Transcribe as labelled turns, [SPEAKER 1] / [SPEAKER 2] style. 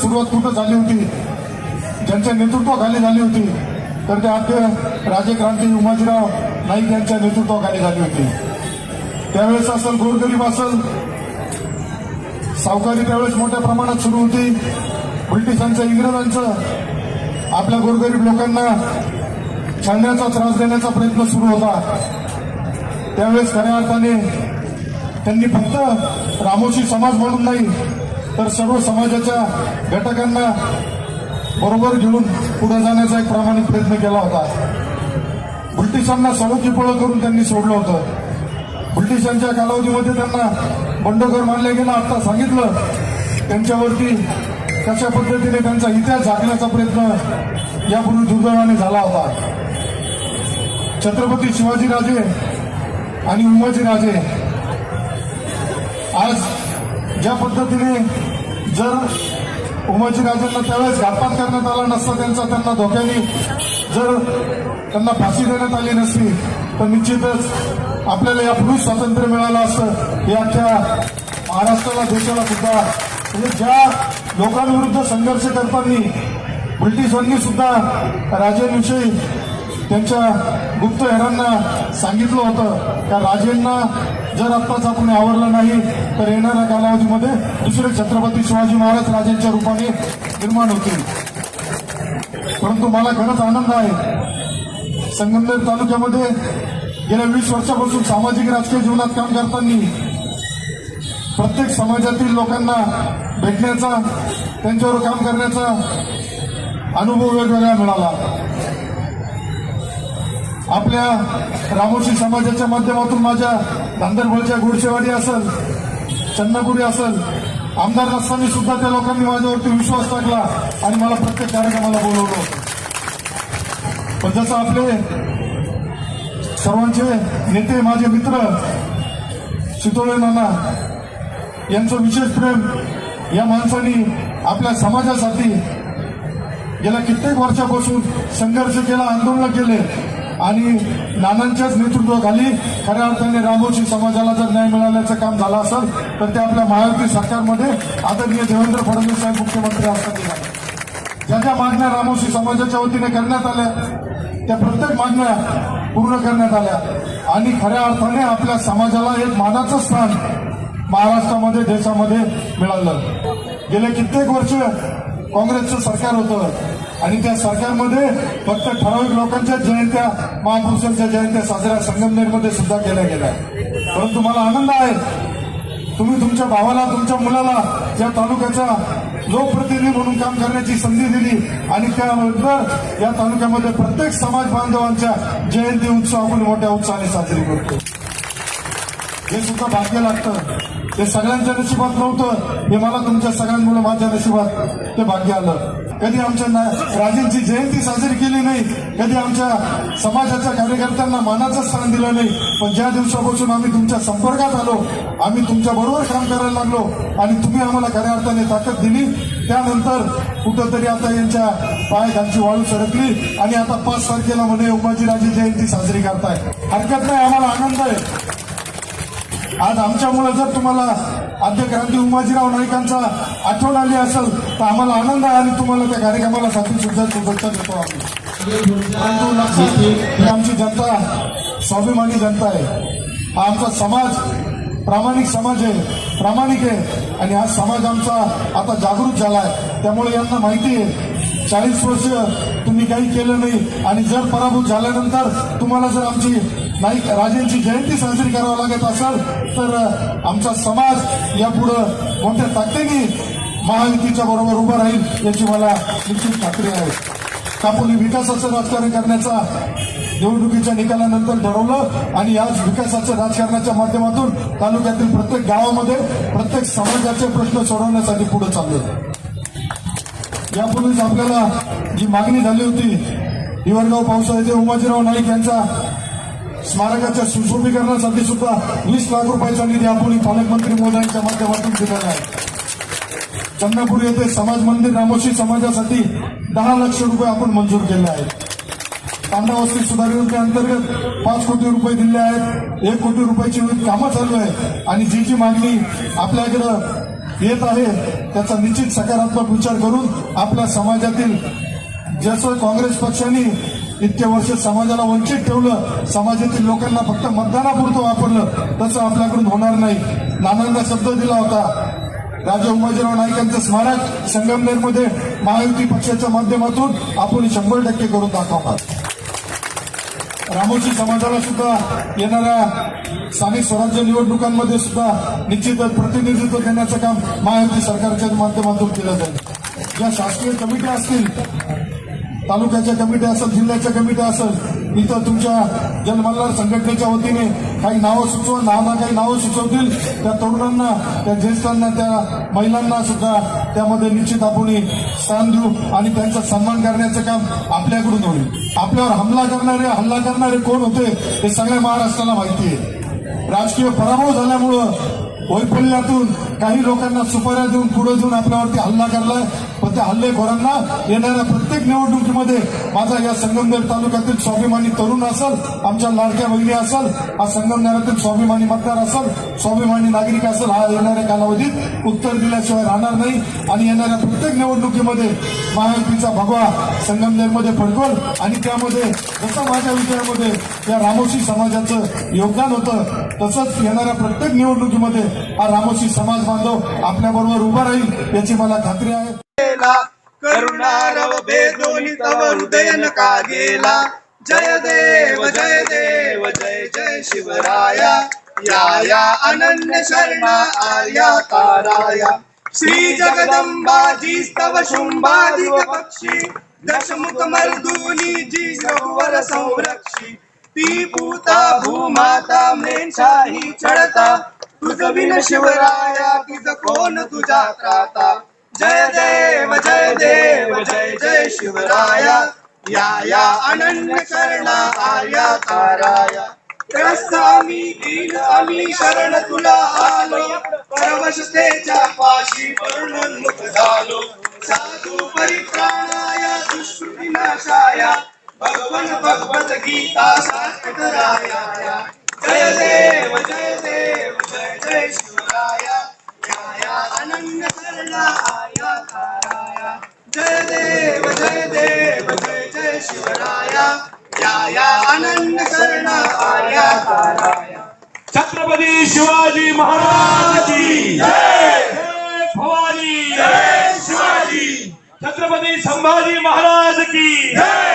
[SPEAKER 1] सुरुवात कुठं झाली होती? ज्यांच्या नेतृत्वाखाली झाली होती. तर ते आद्य राजक्रांती उमाजीराव नाईक यांच्या नेतृत्वाखाली झाली होती. त्यावेळेस असेल गोरगरीब असेल सावकारी त्यावेळेस मोठ्या प्रमाणात सुरू होती. ब्रिटिशांचं इंग्रजांचं आपल्या गोरगरीब लोकांना छानण्याचा त्रास देण्याचा प्रयत्न सुरू होता. त्यावेळेस खऱ्या अर्थाने त्यांनी फक्त रामोशी समाज म्हणून नाही तर सर्व समाजाच्या घटकांना बरोबर घेऊन पुढे जाण्याचा एक प्रामाणिक प्रयत्न केला होता. ब्रिटिशांना सळोकीपळ करून त्यांनी सोडलं होतं. ब्रिटिशांच्या कालावधीमध्ये त्यांना बंडखोर मानले गेलं. आता सांगितलं त्यांच्यावरती कशा पद्धतीने त्यांचा इतिहास झाकण्याचा प्रयत्न यापूर्वी दुर्दैवाने झाला होता. छत्रपती शिवाजीराजे आणि उमाजीराजे आज ज्या पद्धतीने जर उमाजीराजांना त्यावेळेस घातपात करण्यात आला नसता त्यांचा त्यांना धोक्याने जर त्यांना फाशी देण्यात आली नसती तर निश्चितच आपल्याला यापूर्वी स्वातंत्र्य मिळालं असतं. हे अख्ख्या महाराष्ट्राला देशाला सुद्धा म्हणजे ज्या लोकांविरुद्ध संघर्ष करताना ब्रिटिशांनी सुद्धा राजेंविषयी त्यांच्या गुप्तहेरांना सांगितलं होतं. का राजेंना जर आत्ताच आपण आवरलं नाही तर येणाऱ्या कालावधीमध्ये दुसरे छत्रपती शिवाजी महाराज राजेंच्या रूपाने निर्माण होतील. परंतु मला खरंच आनंद आहे. संगमनेर तालुक्यामध्ये गेल्या वीस वर्षापासून सामाजिक राजकीय जीवनात काम करताना प्रत्येक समाजातील लोकांना भेटण्याचा त्यांच्यावर काम करण्याचा अनुभव वेगवेगळा मिळाला. आपल्या रामोशी समाजाच्या माध्यमातून माझ्या गांधरबळच्या गुडशेवाडी असेल चन्नपुरी असेल आमदार नसताना सुद्धा त्या लोकांनी माझ्यावरती विश्वास टाकला आणि मला प्रत्येक कार्यक्रमाला बोलवलं होतं. पण जसं आपले सर्वांचे नेते माझे मित्र शितोळे नाना यांचं विशेष प्रेम या माणसाने आपल्या समाजासाठी गेल्या कित्येक वर्षापासून संघर्ष केला आंदोलन केले आणि नानांच्याच नेतृत्वाखाली खऱ्या अर्थाने रामोशी समाजाला जर न्याय मिळाल्याचं काम झालं असेल तर ते आपल्या महायुती सरकारमध्ये आदरणीय देवेंद्र फडणवीस साहेब मुख्यमंत्री असतात. ज्या ज्या मागण्या रामोशी समाजाच्या वतीने करण्यात आल्या त्या प्रत्येक मागण्या पूर्ण करण्यात आल्या. आणि खऱ्या अर्थाने आपल्या समाजाला एक मानाचं स्थान महाराष्ट्रामध्ये देशामध्ये मिळालं. गेले कित्येक वर्ष काँग्रेसचं सरकार होतं. आणि त्या सरकारमध्ये फक्त ठराविक लोकांच्या जयंत्या महापुरुषांच्या जयंत्या साजऱ्या संगमनेरमध्ये सुद्धा केल्या गेल्या. परंतु मला आनंद आहे तुम्ही तुमच्या भावाला तुमच्या मुलाला या तालुक्याचा लोकप्रतिनिधी म्हणून काम करण्याची संधी दिली आणि त्यानंतर या तालुक्यामध्ये प्रत्येक समाज बांधवांच्या जयंती उत्सव आपण मोठ्या उत्साहाने साजरी करतो. हे सुद्धा भाग्य लागतं. हे सगळ्यांच्या नशिबात नव्हतं. हे मला तुमच्या सगळ्यांमुळे माझ्या नशिबात ते भाग्य आलं. कधी आमच्या राजेंची जयंती साजरी केली नाही कधी आमच्या समाजाच्या कार्यकर्त्यांना मानाचं स्थान दिलं नाही. पण ज्या दिवसापासून आम्ही तुमच्या संपर्कात आलो आम्ही तुमच्या बरोबर काम करायला लागलो आणि तुम्ही आम्हाला खऱ्या अर्थाने ताकद दिली त्यानंतर कुठंतरी आता यांच्या पायाखालची वाळू सरकली आणि आता पाच तारखेला म्हणे उमाजीराजे जयंती साजरी करताय. हरकत नाही आम्हाला आनंद आहे. आज आमच्यामुळे जर तुम्हाला आद्य क्रांती उमाजीराव नाईकांचा आठवण आली असेल तर आम्हाला आनंद आहे आणि तुम्हाला त्या कार्यक्रमाला साठी सुद्धा शुभेच्छा देतो आम्ही. परंतु ही आमची जनता स्वाभिमानी जनता आहे. हा आमचा समाज प्रामाणिक समाज आहे प्रामाणिक आहे. आणि हा समाज आमचा आता जागृत झाला आहे त्यामुळे यांना माहिती आहे चाळीस वर्ष तुम्ही काही केलं नाही. आणि जर पराभूत झाल्यानंतर तुम्हाला जर आमची नाईक राजेंची जयंती साजरी करावं लागत असेल तर आमचा समाज यापुढं मोठ्या ताकदीने महायुतीच्या बरोबर उभा राहील याची मला निश्चित खात्री आहे. कापुली विकासाचं राजकारण करण्याचा निवडणुकीच्या निकालानंतर ठरवलं आणि याच विकासाच्या राजकारणाच्या माध्यमातून तालुक्यातील प्रत्येक गावामध्ये प्रत्येक समाजाचे प्रश्न सोडवण्यासाठी पुढे चाललो यापूर्वीच आपल्याला जी मागणी झाली होती हिवरगाव पावसाळ्याचे उमाजीराव नाईक यांचा स्मारकाच्या सुशोभीकरणासाठी सुद्धा वीस लाख रुपयाचा निधी आपण पालकमंत्री मोदयांच्या माध्यमातून दिलेला आहे. चंद्रपूर येथे समाज मंदिर रामोशी समाजासाठी दहा लक्ष रुपये आपण मंजूर केले आहेत. तांडा सुधार अंतर्गत पाच कोटी रुपये दिले आहेत. एक कोटी रुपयाची विविध कामं चालू आहे आणि जी जी मागणी आपल्याकडं येत आहे त्याचा निश्चित सकारात्मक विचार करून आपल्या समाजातील जसं काँग्रेस पक्षाने इतके वर्ष समाजाला वंचित ठेवलं समाजातील लोकांना फक्त मतदानापुरतं वापरलं तसं आपल्याकडून होणार नाही. नानांना शब्द दिला होता. राजा उमाजीराव नाईकांचं स्मारक संगमनेरमध्ये महायुती पक्षाच्या माध्यमातून आपण शंभर टक्के करून दाखवणार. रामोशी समाजाला सुद्धा येणाऱ्या स्थानिक स्वराज्य निवडणुकांमध्ये सुद्धा निश्चितच प्रतिनिधित्व देण्याचं काम महायुती सरकारच्या माध्यमातून केलं जाईल. ज्या शासकीय कमिट्या असतील तालुक्याच्या कमिट्या असेल जिल्ह्याच्या कमिट्या असेल इथं तुमच्या जनमल्हार संघटनेच्या वतीने काही नावं सुचवा नाना काही नावं सुचवतील. त्या तरुणांना त्या ज्येष्ठांना त्या महिलांना सुद्धा त्यामध्ये निश्चित आपण स्थान देऊ आणि त्यांचा सन्मान करण्याचं काम आपल्याकडून होईल. आपल्यावर हमला करणारे हल्ला करणारे कोण होते हे सगळ्या महाराष्ट्राला माहिती आहे. राजकीय पराभव झाल्यामुळं वैफल्यातून काही लोकांना सुपाऱ्या देऊन पुढे देऊन आपल्यावरती हल्ला करलाय. पण त्या हल्लेखोरांना येणाऱ्या प्रत्येक निवडणुकीमध्ये माझा या संगमनेर तालुक्यातील स्वाभिमानी तरुण असेल आमच्या लाडक्या बहिणी असेल हा संगमनेरातील स्वाभिमानी मतदार असेल स्वाभिमानी नागरिक असेल हा येणाऱ्या कालावधीत उत्तर दिल्याशिवाय राहणार नाही. आणि येणाऱ्या प्रत्येक निवडणुकीमध्ये महायुतीचा भगवा संगमनेरमध्ये फडकवल. आणि त्यामध्ये जसं माझ्या विचारामध्ये या रामोशी समाजाचं योगदान होतं तसंच येणाऱ्या प्रत्येक निवडणुकीमध्ये हा रामोशी समाज बांधव आपल्याबरोबर उभा राहील याची मला खात्री आहे.
[SPEAKER 2] गेला करुणारव भेदोनी तव हृदय नका गेला? जय देव जय देव जय जय शिवराया. या या अनन्य शरणा आर्या ताराया. श्री जगदंबाजी स्तव शुंभादिक पक्षी. दशमुख मर्दुनी जी रघुवर संरक्षी. ती पूता भूमाता मेनशाही चढता तुझ विन शिवराया तुझ कोण तुझा त्राता? जय देव जय देव जय जय शिवराया। या या अनन्य करणा आया ताराया। त्रस्त आम्ही दीन आम्ही शरण तुला आलो। परमशतेच्या पाशी वर्णोन्मुख झालो। साधू परित्राणाया दुष्कृती नाशाया। भगवन भगवत गीता सात्विकराया जय जय देव
[SPEAKER 3] शिवाजी महाराज भवानी।
[SPEAKER 2] जय शिवाजी।
[SPEAKER 3] छत्रपती संभाजी महाराज की
[SPEAKER 2] जय।